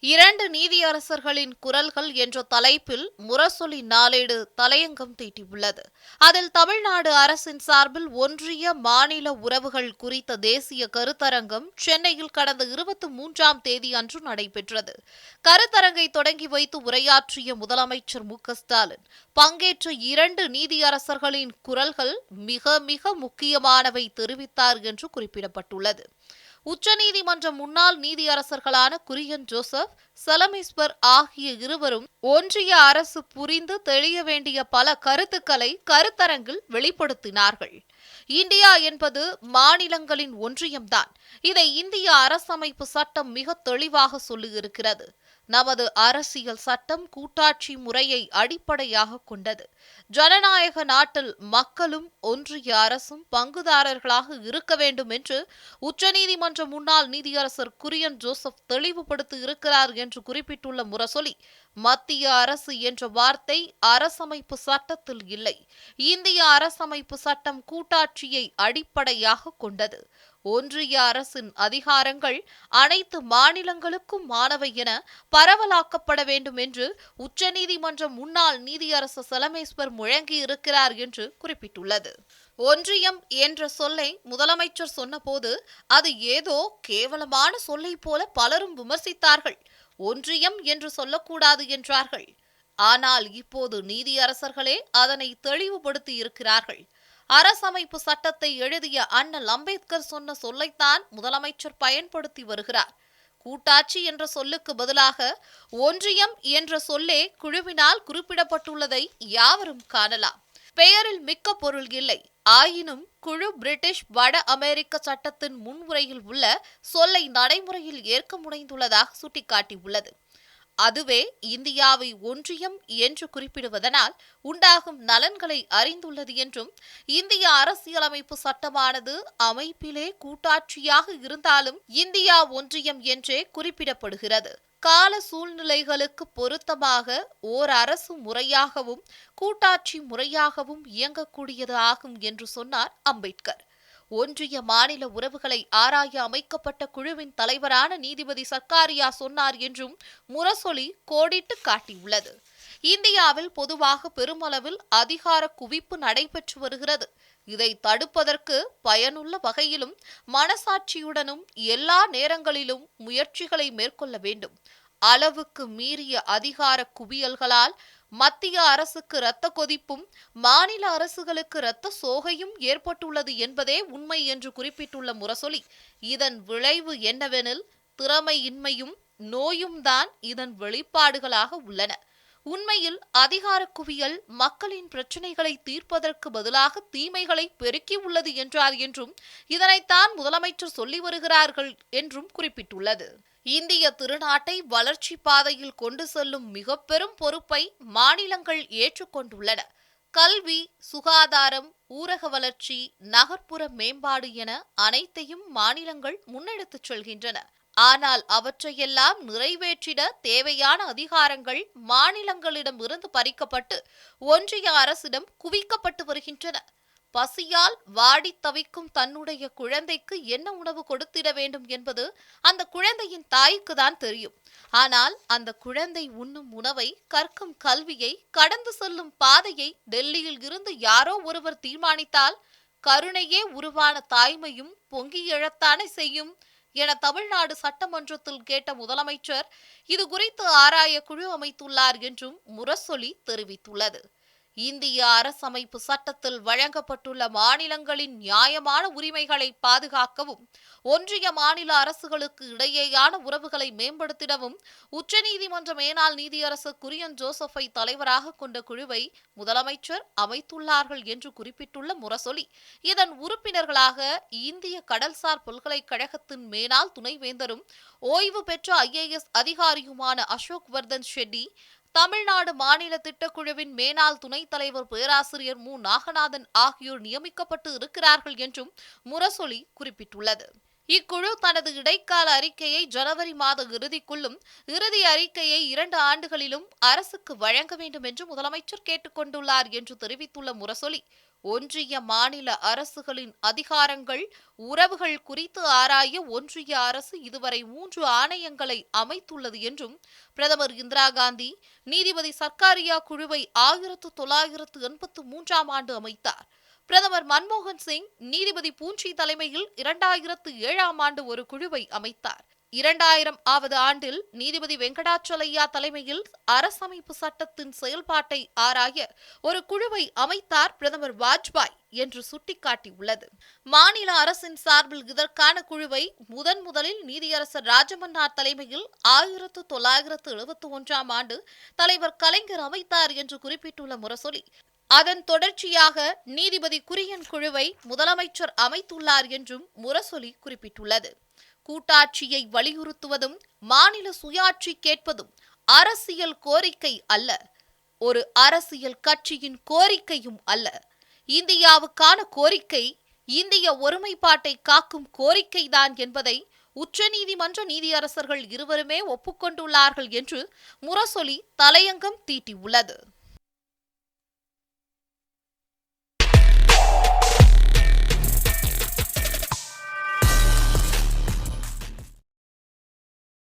இரண்டு நீதியரசர்களின் குரல்கள் என்ற தலைப்பில் முரசொலி நாளேடு தலையங்கம் தீட்டியுள்ளது. அதில் தமிழ்நாடு அரசின் சார்பில் ஒன்றிய மாநில உறவுகள் குறித்த தேசிய கருத்தரங்கம் சென்னையில் கடந்த இருபத்தி மூன்றாம் தேதி அன்று நடைபெற்றது. கருத்தரங்கை தொடங்கி வைத்து உரையாற்றிய முதலமைச்சர் மு ஸ்டாலின் பங்கேற்ற இரண்டு நீதியரசர்களின் குரல்கள் மிக மிக முக்கியமானவை தெரிவித்தார் என்று குறிப்பிடப்பட்டுள்ளது. உச்சநீதிமன்ற முன்னாள் நீதியரசர்களான குரியன் ஜோசப் சலமேஸ்வர் ஆகிய இருவரும் ஒன்றிய அரசு புரிந்து தெளிய வேண்டிய பல கருத்துக்களை கருத்தரங்கில் வெளிப்படுத்தினார்கள். இந்தியா என்பது மாநிலங்களின் ஒன்றியம்தான். இதை இந்திய அரசமைப்பு சட்டம் மிக தெளிவாக சொல்லியிருக்கிறது. நமது அரசியல் சட்டம் கூட்டாட்சி முறையை அடிப்படையாக கொண்டது. ஜனநாயக நாட்டில் மக்களும் ஒன்றிய அரசும் பங்குதாரர்களாக இருக்க வேண்டும் என்று உச்சநீதிமன்ற முன்னாள் நீதியரசர் குரியன் ஜோசப் தெளிவுபடுத்தி இருக்கிறார் என்று குறிப்பிட்டுள்ள முரசொலி மத்திய அரசு என்ற வார்த்தை அரசமைப்பு சட்டத்தில் இல்லை. இந்திய அரசமைப்பு சட்டம் கூட்டாட்சியை அடிப்படையாக கொண்டது. ஒன்றிய அரசின் அதிகாரங்கள் அனைத்து மாநிலங்களுக்கும் மாணவை என பரவலாக்கப்பட வேண்டும் என்று உச்சநீதிமன்ற முன்னாள் நீதியரசர் செலமேஸ்வர் முழங்கியிருக்கிறார் என்று குறிப்பிட்டுள்ளது. ஒன்றியம் என்ற சொல்லை முதலமைச்சர் சொன்னபோது அது ஏதோ கேவலமான சொல்லை போல பலரும் விமர்சித்தார்கள். ஒன்றியம் என்று சொல்லக்கூடாது என்றார்கள். ஆனால் இப்போது நீதியரசர்களே அதனை தெளிவுபடுத்தி இருக்கிறார்கள் அரசமைப்பு சட்டத்தை எழுதிய அண்ணல் அம்பேத்கர் சொன்ன சொல்லைத்தான் முதலமைச்சர் பயன்படுத்தி வருகிறார். கூட்டாட்சி என்ற சொல்லுக்கு பதிலாக ஒன்றியம் என்ற சொல்லே குழுவினால் குறிப்பிடப்பட்டுள்ளதை யாவரும் காணலாம். பெயரில் மிக்க பொருள் இல்லை. ஆயினும் குழு பிரிட்டிஷ் வட அமெரிக்க சட்டத்தின் முன்முறையில் உள்ள சொல்லை நடைமுறையில் ஏற்க முனைந்துள்ளதாக சுட்டிக்காட்டியுள்ளது. அதுவே இந்தியாவை ஒன்றியம் என்று குறிப்பிடுவதனால் உண்டாகும் நலன்களை அறிந்துள்ளது என்றும் இந்திய அரசியலமைப்பு சட்டமானது அமைப்பிலே கூட்டாட்சியாக இருந்தாலும் இந்தியா ஒன்றியம் என்றே குறிப்பிடப்படுகிறது. கால சூழ்நிலைகளுக்கு பொருத்தமாக ஓர் அரசு முறையாகவும் கூட்டாட்சி முறையாகவும் இயங்கக்கூடியது ஆகும் என்று சொன்னார் அம்பேத்கர். ஒன்றிய மாநில உறவுகளை ஆராய அமைக்கப்பட்ட குழுவின் தலைவரான நீதிபதி சர்க்காரியா சொன்னார் என்றும் முரசொலி கோடிட்டு காட்டியுள்ளது. இந்தியாவில் பொதுவாக பெருமளவில் அதிகார குவிப்பு நடைபெற்று வருகிறது. இதை தடுப்பதற்கு பயனுள்ள வகையிலும் மனசாட்சியுடனும் எல்லா நேரங்களிலும் முயற்சிகளை மேற்கொள்ள வேண்டும். அளவுக்கு மீறிய அதிகார குவியல்களால் மத்திய அரசுக்கு இரத்த கொதிப்பும் மாநில அரசுகளுக்கு இரத்த சோகையும் ஏற்பட்டுள்ளது என்பதே உண்மை என்று குறிப்பிட்டுள்ள முரசொலி. இதன் விளைவு என்னவெனில் திறமையின்மையும் நோயும் தான் இதன் வெளிப்பாடுகளாக உள்ளன. உண்மையில் அதிகார குவியல் மக்களின் பிரச்சினைகளை தீர்ப்பதற்கு பதிலாக தீமைகளை பெருக்கி உள்ளது என்றார் என்றும் இதனைத்தான் முதலமைச்சர் சொல்லி வருகிறார்கள் என்றும் குறிப்பிட்டுள்ளது. இந்திய திருநாட்டை வளர்ச்சி பாதையில் கொண்டு செல்லும் மிக பெரும் பொறுப்பை மாநிலங்கள் ஏற்றுக்கொண்டுள்ளன. கல்வி சுகாதாரம் ஊரக வளர்ச்சி நகர்ப்புற மேம்பாடு என அனைத்தையும் மாநிலங்கள் முன்னெடுத்துச் செல்கின்றன. ஆனால் அவற்றையெல்லாம் நிறைவேற்றிட தேவையான அதிகாரங்கள் மாநிலங்களிடம் இருந்து பறிக்கப்பட்டு ஒன்றிய அரசிடம் குவிக்கப்பட்டு வருகின்றன. பசியால் வாடி தவிக்கும் தன்னுடைய குழந்தைக்கு என்ன உணவு கொடுத்திட வேண்டும் என்பது அந்த குழந்தையின் தாய்க்கு தான் தெரியும். ஆனால் அந்த குழந்தை உண்ணும் உணவை கற்கும் கல்வியை கடந்து செல்லும் பாதையை டெல்லியில் இருந்து யாரோ ஒருவர் தீர்மானித்தால் கருணையே உருவான தாய்மையும் பொங்கி எழத்தானே செய்யும் என தமிழ்நாடு சட்டமன்றத்தில் கேட்ட முதலமைச்சர் இது குறித்து ஆராய குழு அமைத்துள்ளார் என்றும் முரசொலி தெரிவித்துள்ளது. இந்திய அரசமைப்பு சட்டத்தில் வழங்கப்பட்டுள்ள மாநிலங்களின் நியாயமான உரிமைகளை பாதுகாக்கவும் ஒன்றிய மாநில அரசுகளுக்கு இடையேயான உறவுகளை மேம்படுத்திடவும் உச்சநீதிமன்ற மேனாள் நீதியரசர் குரியன் ஜோசப்பை தலைவராக கொண்ட குழுவை முதலமைச்சர் அமைத்துள்ளார்கள் என்று குறிப்பிட்டுள்ள முரசொலி இதன் உறுப்பினர்களாக இந்திய கடல்சார் பல்கலைக்கழகத்தின் மேனாள் துணைவேந்தரும் ஓய்வு பெற்ற ஐஏஎஸ் அதிகாரியுமான அசோக் வர்தன் ஷெட்டி தமிழ்நாடு மாநில திட்டக்குழுவின் மேனாள் துணைத் தலைவர் பேராசிரியர் மு. நாகநாதன் ஆகியோர் நியமிக்கப்பட்டு இருக்கிறார்கள் என்றும் முரசொலி குறிப்பிட்டுள்ளது. இக்குழு தனது இடைக்கால அறிக்கையை ஜனவரி மாத இறுதிக்குள்ளும் இறுதி அறிக்கையை இரண்டு ஆண்டுகளிலும் அரசுக்கு வழங்க வேண்டும் என்று முதலமைச்சர் கேட்டுக்கொண்டுள்ளார் என்று தெரிவித்துள்ள முரசொலி ஒன்றிய மாநில அரசுகளின் அதிகாரங்கள் உறவுகள் குறித்து ஆராய ஒன்றிய அரசு இதுவரை மூன்று ஆணையங்களை அமைத்துள்ளது என்றும் பிரதமர் இந்திரா காந்தி நீதிபதி சர்க்காரியா குழுவை ஆயிரத்து தொள்ளாயிரத்து எண்பத்து மூன்றாம் ஆண்டு அமைத்தார். பிரதமர் மன்மோகன் சிங் நீதிபதி பூஞ்சி தலைமையில் இரண்டாயிரத்து ஏழாம் ஆண்டு ஒரு குழுவை அமைத்தார். இரண்டாயிரம் ஆவது ஆண்டில் நீதிபதி வெங்கடாச்சலையா தலைமையில் அரசமைப்பு சட்டத்தின் செயல்பாட்டை ஆராய ஒரு குழுவை அமைத்தார் பிரதமர் வாஜ்பாய் என்று சுட்டிக்காட்டியுள்ளது. மாநில அரசின் சார்பில் இதற்கான குழுவை முதன் முதலில் நீதியரசர் ராஜமன்னார் தலைமையில் ஆயிரத்து தொள்ளாயிரத்து எழுபத்தி ஒன்றாம் ஆண்டு தலைவர் கலைஞர் அமைத்தார் என்று குறிப்பிட்டுள்ள முரசொலி அதன் தொடர்ச்சியாக நீதிபதி குரியன் குழுவை முதலமைச்சர் அமைத்துள்ளார் என்றும் முரசொலி குறிப்பிட்டுள்ளது. கூட்டாட்சியை வலியுறுத்துவதும் மாநில சுயாட்சி கேட்பதும் அரசியல் கோரிக்கை அல்ல. ஒரு அரசியல் கட்சியின் கோரிக்கையும் அல்ல. இந்தியாவுக்கான கோரிக்கை இந்திய ஒருமைப்பாட்டை காக்கும் கோரிக்கைதான் என்பதை உச்சநீதிமன்ற நீதியரசர்கள் இருவருமே ஒப்புக்கொண்டுள்ளார்கள் என்று முரசொலி தலையங்கம் தீட்டியுள்ளது.